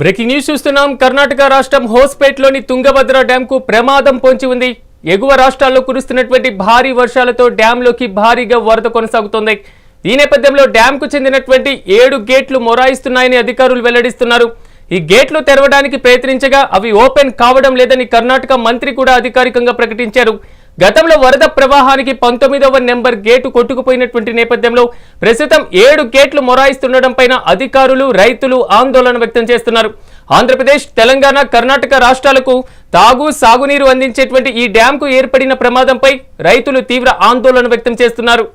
Breaking news చూస్తున్నాం. కర్ణాటక రాష్ట్రం హోస్పేట్లోని తుంగభద్ర డ్యాంకు ప్రమాదం పొంచి ఉంది. ఎగువ రాష్ట్రాల్లో కురుస్తున్నటువంటి భారీ వర్షాలతో డ్యాంలోకి భారీగా వరద కొనసాగుతోంది. ఈ నేపథ్యంలో డ్యాంకు చెందినటువంటి ఏడు గేట్లు మొరాయిస్తున్నాయని అధికారులు వెల్లడిస్తున్నారు. ఈ గేట్లు తెరవడానికి ప్రయత్నించగా అవి ఓపెన్ కావడం లేదని కర్ణాటక మంత్రి కూడా అధికారికంగా ప్రకటించారు. గతంలో వరద ప్రవాహానికి పంతొమ్మిదవ నెంబర్ గేటు కొట్టుకుపోయినటువంటి నేపథ్యంలో ప్రస్తుతం ఏడు గేట్లు మొరాయిస్తుండడం పైన అధికారులు రైతులు ఆందోళన వ్యక్తం చేస్తున్నారు. ఆంధ్రప్రదేశ్ తెలంగాణ కర్ణాటక రాష్ట్రాలకు తాగు సాగునీరు అందించేటువంటి ఈ డ్యాంకు ఏర్పడిన ప్రమాదంపై రైతులు తీవ్ర ఆందోళన వ్యక్తం చేస్తున్నారు.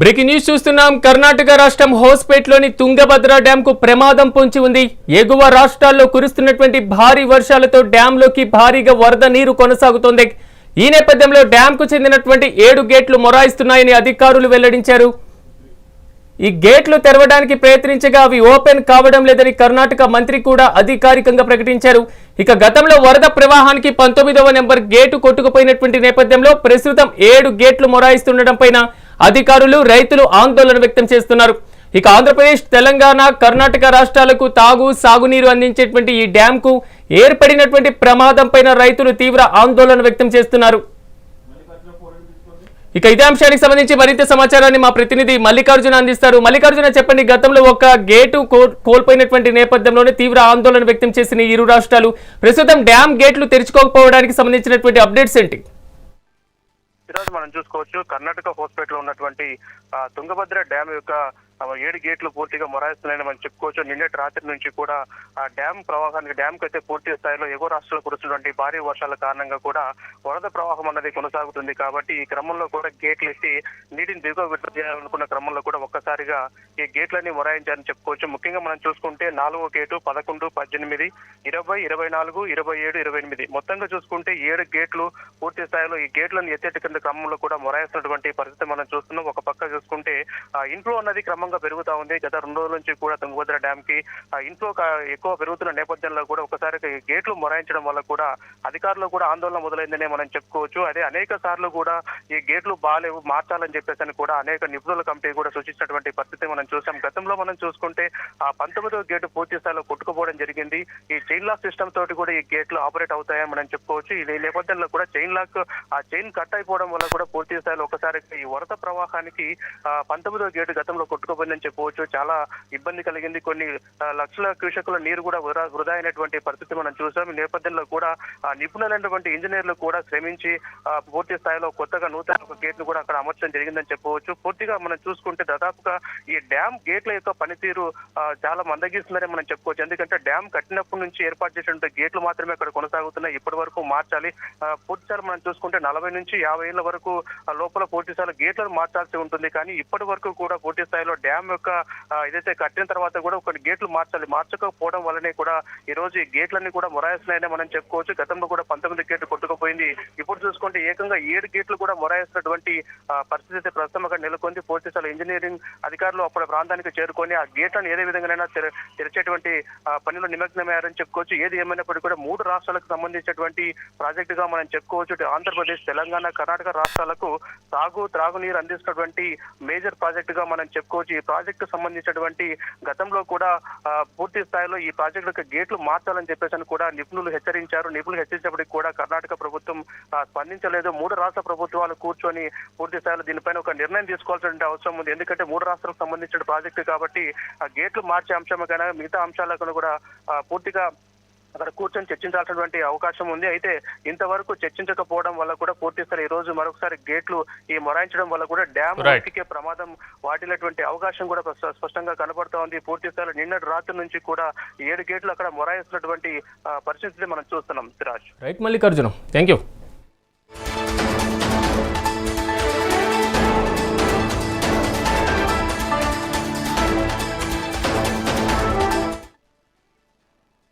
బ్రేకింగ్ న్యూస్ చూస్తున్నాం. కర్ణాటక రాష్ట్రం హోస్పేట్లోని తుంగభద్ర డ్యాంకు ప్రమాదం పొంచి ఉంది. ఎగువ రాష్ట్రాల్లో కురుస్తున్నటువంటి భారీ వర్షాలతో డ్యాంలోకి భారీగా వరద నీరు కొనసాగుతోంది. ఈ నేపథ్యంలో డ్యాంకు చెందినటువంటి ఏడు గేట్లు మొరాయిస్తున్నాయని అధికారులు వెల్లడించారు. ఈ గేట్లు తెరవడానికి ప్రయత్నించగా అవి ఓపెన్ కావడం లేదని కర్ణాటక మంత్రి కూడా అధికారికంగా ప్రకటించారు. ఇక గతంలో వరద ప్రవాహానికి పంతొమ్మిదవ నెంబర్ గేటు కొట్టుకుపోయినటువంటి నేపథ్యంలో ప్రస్తుతం ఏడు గేట్లు మొరాయిస్తుండడం పైన అధికారులు రైతులు ఆందోళన వ్యక్తం చేస్తున్నారు. ఇక ఆంధ్రప్రదేశ్ తెలంగాణ కర్ణాటక రాష్ట్రాలకు తాగు సాగునీరు అందించేటువంటి ఈ డ్యాంకు ఏర్పడినటువంటి ప్రమాదం పైన రైతులు తీవ్ర ఆందోళన వ్యక్తం చేస్తున్నారు. ఇక ఇదే అంశానికి సంబంధించి మరింత సమాచారాన్ని మా ప్రతినిధి మల్లికార్జున అందిస్తారు. మల్లికార్జున చెప్పండి గతంలో ఒక గేటు కోల్పోయినటువంటి నేపథ్యంలోనే తీవ్ర ఆందోళన వ్యక్తం చేసిన ఇరు రాష్ట్రాలు. ప్రస్తుతం డ్యామ్ గేట్లు తెరుచుకోకపోవడానికి సంబంధించినటువంటి అప్డేట్స్ ఏంటి? ఈరోజు మనం చూసుకోవచ్చు కర్ణాటక హోస్పేట్లో ఉన్నటువంటి తుంగభద్ర డ్యామ్ యొక్క ఏడు గేట్లు పూర్తిగా మొరాయిస్తున్నాయని మనం చెప్పుకోవచ్చు. నిన్నటి రాత్రి నుంచి కూడా ఆ డ్యామ్ ప్రవాహానికి డ్యామ్ అయితే పూర్తి స్థాయిలో ఎగువ రాష్ట్రాలు కురుస్తున్నటువంటి భారీ వర్షాల కారణంగా కూడా వరద ప్రవాహం అన్నది కొనసాగుతుంది. కాబట్టి ఈ క్రమంలో కూడా గేట్లు ఎత్తి నీటిని దిగువ విడుదల చేయాలనుకున్న క్రమంలో కూడా ఒక్కసారిగా ఈ గేట్లన్నీ మొరాయించారని చెప్పుకోవచ్చు. ముఖ్యంగా మనం చూసుకుంటే నాలుగో గేటు పదకొండు పద్దెనిమిది ఇరవై ఇరవై నాలుగు ఇరవై ఏడు ఇరవై ఎనిమిది. మొత్తంగా చూసుకుంటే ఏడు గేట్లు పూర్తి స్థాయిలో ఈ గేట్లను ఎత్తేటి కింద క్రమంలో కూడా మొరాయిస్తున్నటువంటి పరిస్థితి మనం చూస్తున్నాం. ఒక పక్క చూసుకుంటే ఆ ఇన్ఫ్లో అన్నది క్రమంగా పెరుగుతా ఉంది. గత రెండు రోజుల నుంచి కూడా తుంగభద్ర డ్యామ్కి ఇంట్లో ఇన్ఫ్లో ఎక్కువ పెరుగుతున్న నేపథ్యంలో కూడా ఒకసారి గేట్లు మొరాయించడం వల్ల కూడా అధికారులు కూడా ఆందోళన మొదలైందనే మనం చెప్పుకోవచ్చు. అదే అనేక సార్లు కూడా ఈ గేట్లు బాగాలేవు మార్చాలని చెప్పేసి అని కూడా అనేక నిపుణుల కమిటీ కూడా సూచించినటువంటి పరిస్థితి మనం చూసాం. గతంలో మనం చూసుకుంటే ఆ పంతొమ్మిదవ గేటు పూర్తి స్థాయిలో కొట్టుకుపోవడం జరిగింది. ఈ చైన్ లాక్ సిస్టమ్ తోటి కూడా ఈ గేట్లు ఆపరేట్ అవుతాయని మనం చెప్పుకోవచ్చు. ఈ నేపథ్యంలో కూడా చైన్ లాక్ ఆ చైన్ కట్ అయిపోవడం వల్ల కూడా పూర్తి స్థాయిలో ఒకసారి ఈ వరద ప్రవాహానికి పంతొమ్మిదవ గేటు గతంలో కొట్టుకుపోయిందని చెప్పవచ్చు. చాలా ఇబ్బంది కలిగింది. కొన్ని లక్షల క్యూసెక్ల నీరు కూడా వృధా వృధా అయినటువంటి పరిస్థితి మనం చూసాం. ఈ నేపథ్యంలో కూడా ఆ, నిపుణులైనటువంటి ఇంజనీర్లు కూడా శ్రమించి పూర్తి స్థాయిలో కొత్తగా నూతన ఒక గేట్ను కూడా అక్కడ అమర్చడం జరిగిందని చెప్పవచ్చు. పూర్తిగా మనం చూసుకుంటే దాదాపుగా ఈ డ్యామ్ గేట్ల యొక్క పనితీరు చాలా మందగిస్తుందని మనం చెప్పుకోవచ్చు. ఎందుకంటే డ్యామ్ కట్టినప్పటి నుంచి ఏర్పాటు చేసినటువంటి గేట్లు మాత్రమే అక్కడ కొనసాగుతున్నాయి. ఇప్పటి వరకు మార్చాలి. పూర్తిసారి పూర్తి మనం చూసుకుంటే నలభై నుంచి యాభై ఏళ్ళ వరకు లోపల పూర్తి స్థాయిలో గేట్లను మార్చాల్సి ఉంటుంది. కానీ ఇప్పటి వరకు కూడా పూర్తి స్థాయిలో డ్యామ్ యొక్క ఏదైతే కట్టిన తర్వాత కూడా కొన్ని గేట్లు మార్చాలి. మార్చకపోవడం వల్లనే కూడా ఈ రోజు ఈ గేట్లన్నీ కూడా మొరాయిస్తున్నాయని మనం చెప్పుకోవచ్చు. గతంలో కూడా పంతొమ్మిది గేట్లు కొట్టుకుపోయింది. ఇప్పుడు చూసుకుంటే ఏకంగా ఏడు గేట్లు కూడా మొరాయిస్తున్నటువంటి పరిస్థితి అయితే ప్రస్తుతం అక్కడ నెలకొంది. పూర్తి ఇంజనీరింగ్ అధికారులు అప్పుడు ప్రాంతానికి చేరుకొని ఆ గేట్లను ఏదే విధంగానైనా తెరిచేటువంటి పనిలో నిమగ్నమయ్యారని చెప్పుకోవచ్చు. ఏది ఏమైనప్పటికీ కూడా మూడు రాష్ట్రాలకు సంబంధించినటువంటి ప్రాజెక్టుగా మనం చెప్పుకోవచ్చు. ఆంధ్రప్రదేశ్ తెలంగాణ కర్ణాటక రాష్ట్రాలకు సాగు త్రాగునీరు అందిస్తున్నటువంటి మేజర్ ప్రాజెక్ట్గా మనం చెప్పుకోవచ్చు. ఈ ప్రాజెక్టు సంబంధించినటువంటి గతంలో కూడా పూర్తి స్థాయిలో ఈ ప్రాజెక్టులకు గేట్లు మార్చాలని చెప్పేసి అని కూడా నిపుణులు హెచ్చరించారు. నిపుణులు హెచ్చరించినప్పటికీ కూడా కర్ణాటక ప్రభుత్వం స్పందించలేదు. మూడు రాష్ట్ర ప్రభుత్వాలు కూర్చొని పూర్తి స్థాయిలో దీనిపైన ఒక నిర్ణయం తీసుకోవాల్సిన అవసరం ఉంది. ఎందుకంటే మూడు రాష్ట్రాలకు సంబంధించిన ప్రాజెక్టు కాబట్టి ఆ గేట్లు మార్చే అంశమే కానీ మిగతా అంశాలకు కూడా పూర్తిగా అక్కడ కూర్చొని చర్చించాల్సినటువంటి అవకాశం ఉంది. అయితే ఇంతవరకు చర్చించకపోవడం వల్ల కూడా పూర్తి స్థాయి ఈ రోజు మరొకసారి గేట్లు ఈ మొరాయించడం వల్ల కూడా డ్యామ్. ఉక్కికే ప్రమాదం వాటిల్లేటువంటి అవకాశం కూడా స్ప- స్పష్టంగా కనబడతా ఉంది. పూర్తి స్థాయిలో నిన్నటి రాత్రి నుంచి కూడా ఏడు గేట్లు అక్కడ మొరాయిస్తున్నటువంటి పరిస్థితిని మనం చూస్తున్నాం. Siraj. Right Mallikarjuna. Thank you